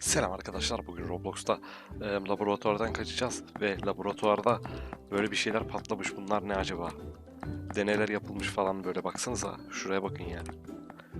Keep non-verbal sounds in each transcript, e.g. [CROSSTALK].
Selam arkadaşlar. Bugün Roblox'ta e, laboratuvardan kaçacağız ve laboratuvarda böyle bir şeyler patlamış. Bunlar ne acaba? Deneyler yapılmış falan böyle baksanıza. Şuraya bakın ya.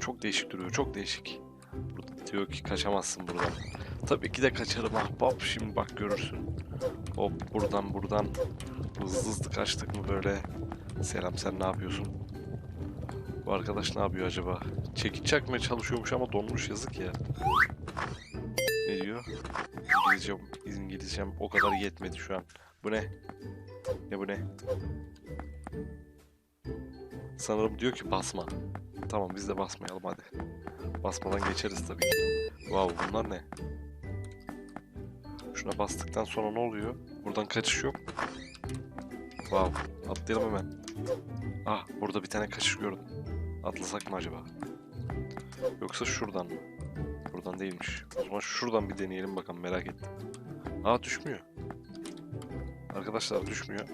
Çok değişik duruyor. Çok değişik. Burada diyor ki kaçamazsın buradan. Tabii ki de kaçarım ahbap. Şimdi bak görürsün. Hop buradan buradan hızlı hızlı kaçtık mı böyle. Selam sen ne yapıyorsun? Bu arkadaş ne yapıyor acaba? Çekiç çakmaya çalışıyormuş ama donmuş yazık ya. Ne diyor? İngilizcem, İngilizcem o kadar yetmedi şu an. Bu ne? Ne bu ne? Sanırım diyor ki basma. Tamam biz de basmayalım hadi. Basmadan geçeriz tabii ki. Wow bunlar ne? Şuna bastıktan sonra ne oluyor? Buradan kaçış yok. Wow atlayalım hemen. Ah burada bir tane kaçış gördüm. Atlasak mı acaba? Yoksa şuradan mı? Buradan değilmiş. O zaman şuradan bir deneyelim bakalım merak ettim. Aa düşmüyor. Arkadaşlar düşmüyor.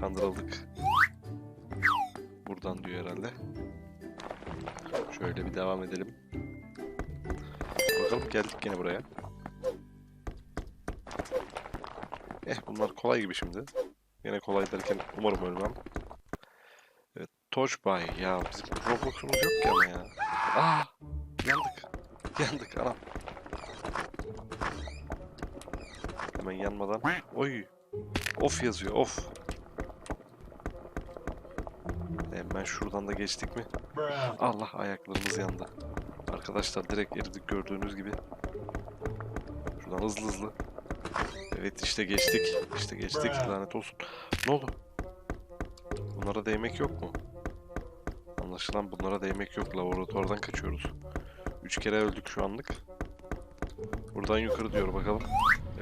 Kandırıldık. Buradan diyor herhalde. Şöyle bir devam edelim. Bakalım geldik gene buraya. Eh bunlar kolay gibi şimdi. Yine kolay derken umarım ölmem. Evet Touch Buy. Ya bizim Roblox'umuz yok ki ama ya. Aa yandık. Yandık anam. Hemen yanmadan. Oy. Of yazıyor of. Hemen şuradan da geçtik mi? Allah ayaklarımız yandı. Arkadaşlar direkt eridik gördüğünüz gibi. Şuradan hızlı hızlı. Evet işte geçtik. İşte geçtik lanet olsun. Ne oldu? Bunlara değmek yok mu? Anlaşılan bunlara değmek yok. Laboratuvardan kaçıyoruz. Üç kere öldük şu anlık. Buradan yukarı diyor bakalım.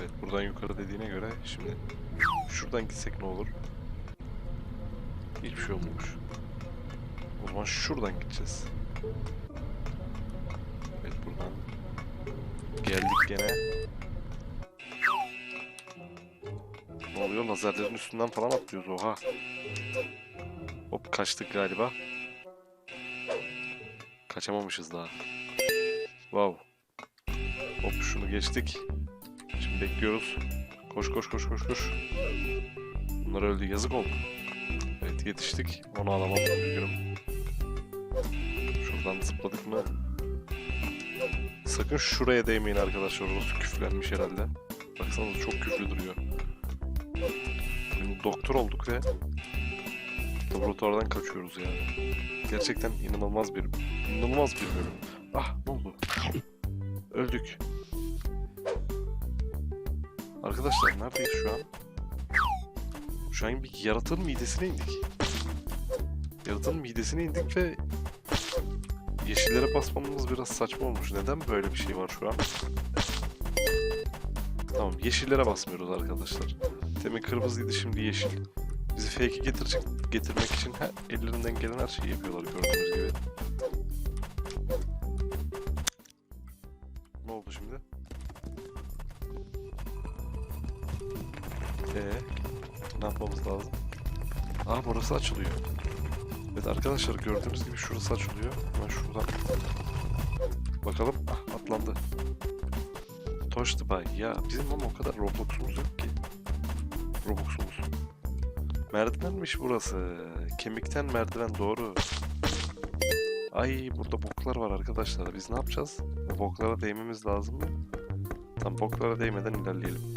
Evet buradan yukarı dediğine göre şimdi şuradan gitsek ne olur? Hiçbir şey olmamış. O zaman şuradan gideceğiz. Evet buradan geldik gene. Ne oluyor? Lazerlerin üstünden falan atlıyoruz oha. Hop kaçtık galiba. Kaçamamışız daha. Wow. Hop şunu geçtik. Şimdi bekliyoruz. Koş koş koş koş koş. Bunlar öldü. Yazık oldu. Evet yetiştik. Onu alamam. Üzgünüm. Şuradan zıpladık mı? Sakın şuraya değmeyin arkadaşlar. Orası küflenmiş herhalde. Baksanıza çok küflü duruyor. Şimdi doktor olduk ve laboratuvardan kaçıyoruz ya. Gerçekten inanılmaz bir inanılmaz bir bölüm. Ah ne oldu? Öldük. Arkadaşlar neredeyiz şu an? Şu an bir yaratığın midesine indik. Yaratığın midesine indik ve yeşillere basmamız biraz saçma olmuş. Neden böyle bir şey var şu an? Tamam yeşillere basmıyoruz arkadaşlar. Demin kırmızıydı şimdi yeşil. Bizi fake'e getirecek, getirmek için her, ellerinden gelen her şeyi yapıyorlar gördüğünüz gibi. Ee, ne yapmamız lazım? Aa burası açılıyor. Evet arkadaşlar gördüğünüz gibi şurası açılıyor. Hemen şuradan. Bakalım. Ah atlandı. Touch Bay. Ya bizim ama o kadar Roblox'umuz yok ki. Robux'umuz. Merdivenmiş burası. Kemikten merdiven doğru. Ay burada boklar var arkadaşlar. Biz ne yapacağız? Boklara değmemiz lazım mı? Tam boklara değmeden ilerleyelim.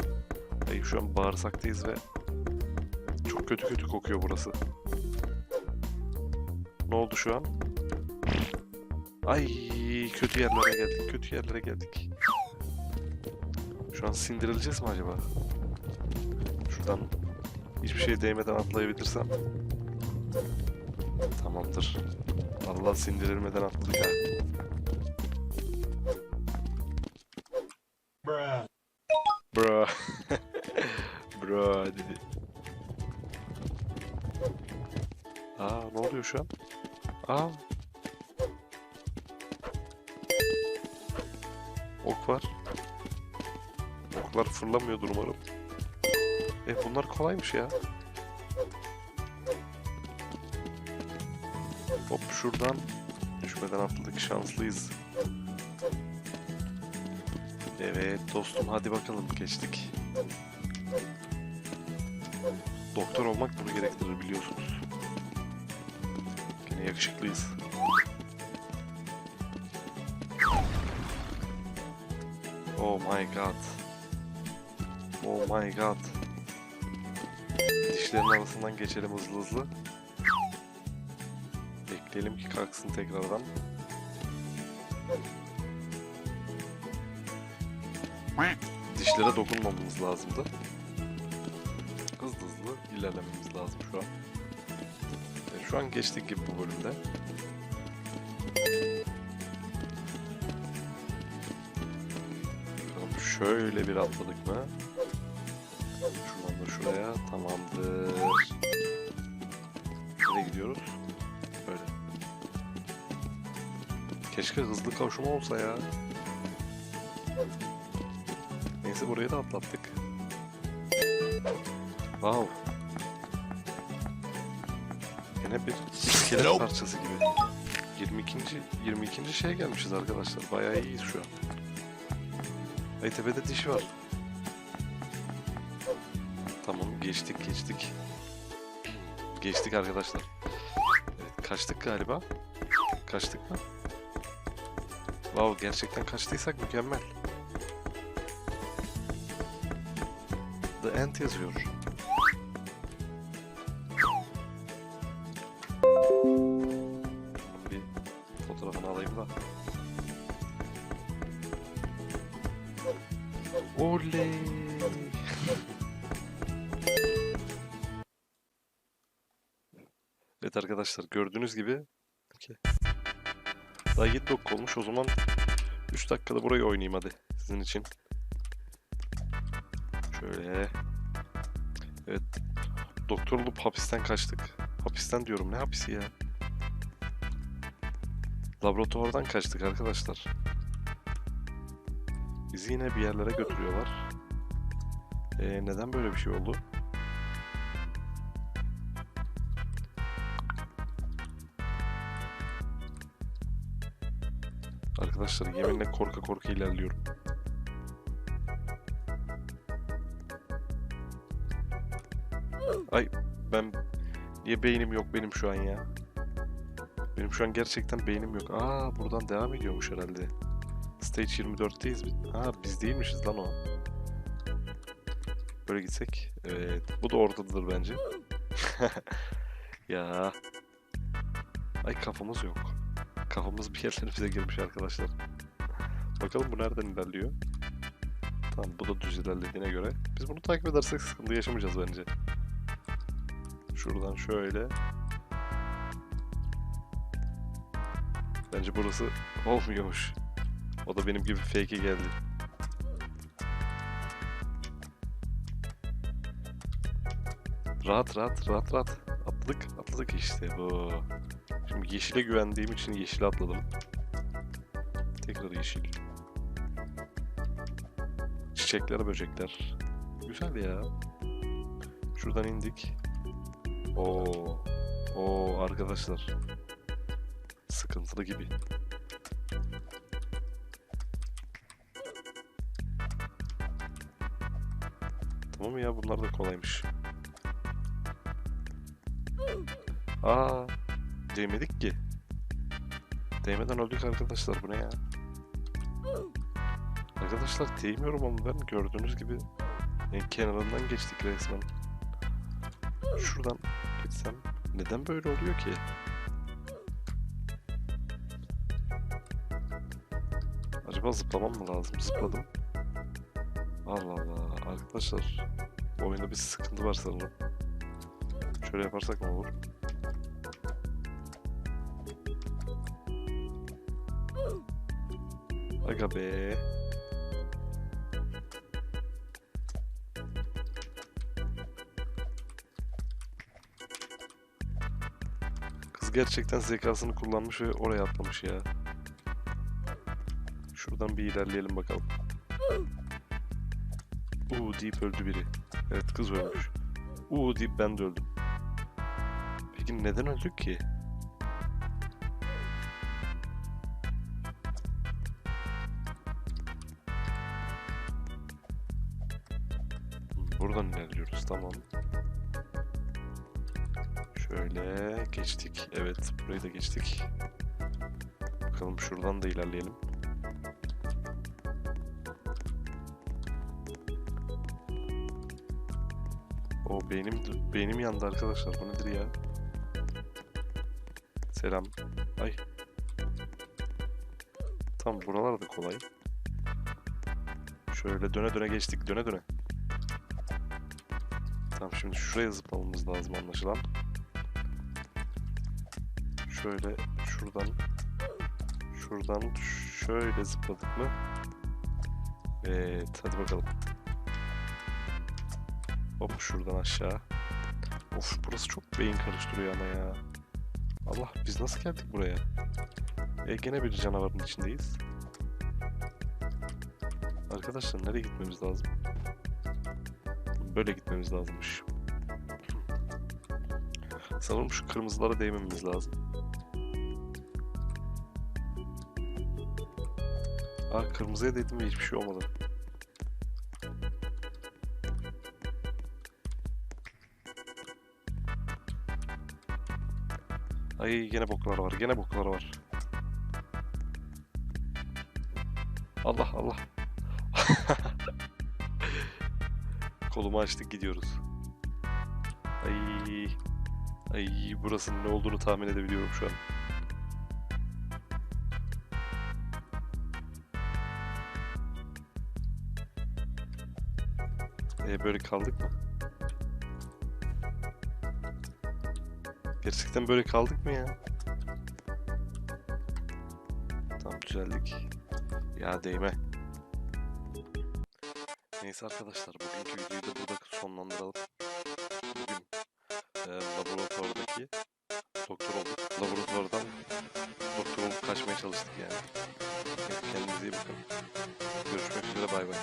Ay şu an bağırsaktayız ve çok kötü kötü kokuyor burası. Ne oldu şu an? Ay kötü yerlere geldik. Kötü yerlere geldik. Şu an sindirileceğiz mi acaba? Şuradan hiçbir şeye değmeden atlayabilirsem. Tamamdır. Allah sindirilmeden atladık ha. Ok var. Oklar fırlamıyordur umarım. E bunlar kolaymış ya. Hop şuradan düşmeden atladık şanslıyız. Evet dostum hadi bakalım geçtik. Doktor olmak bunu gerektirir biliyorsunuz. Yine yakışıklıyız. Oh my god. Oh my god. Dişlerin arasından geçelim hızlı hızlı. Bekleyelim ki kalksın tekrardan. Dişlere dokunmamamız lazımdı. Hızlı hızlı ilerlememiz lazım şu an. Şu an geçtik gibi bu bölümde. Şöyle bir atladık mı? Şuradan da şuraya tamamdır. Nereye gidiyoruz? Böyle. Keşke hızlı kavuşma olsa ya. Neyse burayı da atlattık. Wow. Yine bir iskelet parçası gibi. 22. 22. şeye gelmişiz arkadaşlar. Bayağı iyiyiz şu an. Ay tepede dişi var. Tamam geçtik geçtik. Geçtik arkadaşlar. Evet, kaçtık galiba. Kaçtık mı? Wow gerçekten kaçtıysak mükemmel. The End yazıyor. Bir fotoğrafını alayım da. Oley! evet arkadaşlar gördüğünüz gibi Okey. daha 7 dakika olmuş o zaman 3 dakikada burayı oynayayım hadi sizin için. Şöyle. Evet. Doktor olup hapisten kaçtık. Hapisten diyorum ne hapisi ya? Laboratuvardan kaçtık arkadaşlar. Bizi yine bir yerlere götürüyorlar. Ee, neden böyle bir şey oldu? Arkadaşlar yeminle korka korka ilerliyorum. Ay ben niye beynim yok benim şu an ya? Benim şu an gerçekten beynim yok. Aa buradan devam ediyormuş herhalde. Stage 24'teyiz biz. Ha biz değilmişiz lan o. Böyle gitsek. Evet. Bu da oradadır bence. [LAUGHS] ya. Ay kafamız yok. Kafamız bir yerlerimize girmiş arkadaşlar. Bakalım bu nereden ilerliyor? Tamam bu da düz ilerlediğine göre. Biz bunu takip edersek sıkıntı yaşamayacağız bence. Şuradan şöyle. Bence burası olmuyormuş. O da benim gibi fake'e geldi. Rahat rahat rahat rahat. Atladık atladık işte bu. Şimdi yeşile güvendiğim için yeşile atladım. Tekrar yeşil. Çiçekler, böcekler. Güzel ya. Şuradan indik. Oo. Oo arkadaşlar. Sıkıntılı gibi. Tamam ya bunlar da kolaymış. Aa, değmedik ki. Değmeden öldük arkadaşlar bu ne ya? Arkadaşlar değmiyorum ama ben gördüğünüz gibi en kenarından geçtik resmen. Şuradan geçsem neden böyle oluyor ki? Acaba zıplamam mı lazım? Zıpladım. Allah Allah. Arkadaşlar oyunda bir sıkıntı var sanırım. Şöyle yaparsak ne olur? Aga be. Kız gerçekten zekasını kullanmış ve oraya atlamış ya. Şuradan bir ilerleyelim bakalım. Uuu deyip öldü biri. Evet kız ölmüş. Uuu deyip ben de öldüm. Peki neden öldük ki? Buradan ilerliyoruz tamam. Şöyle geçtik. Evet burayı da geçtik. Bakalım şuradan da ilerleyelim. O beynim beynim yandı arkadaşlar. Bu nedir ya? Selam. Ay. Tam buralar da kolay. Şöyle döne döne geçtik. Döne döne. Tamam şimdi şuraya zıplamamız lazım anlaşılan. Şöyle şuradan şuradan şöyle zıpladık mı? Evet hadi bakalım. Hop şuradan aşağı. Of burası çok beyin karıştırıyor ama ya. Allah biz nasıl geldik buraya? E gene bir canavarın içindeyiz. Arkadaşlar nereye gitmemiz lazım? Böyle gitmemiz lazımmış. Sanırım şu kırmızılara değmememiz lazım. Aa kırmızıya değdim ve hiçbir şey olmadı. Ay gene boklar var, gene boklar var. Allah Allah. [LAUGHS] Kolumu açtık gidiyoruz. Ay. Ay burasının ne olduğunu tahmin edebiliyorum şu an. E böyle kaldık mı? Gerçekten böyle kaldık mı ya? Tamam düzeldik. Ya değme. Neyse arkadaşlar bugünkü videoyu da burada sonlandıralım. Bugün e, laboratuvardaki doktor olduk. Laboratuvardan doktor olup kaçmaya çalıştık yani. Kendinize iyi bakın. Görüşmek üzere bay bay.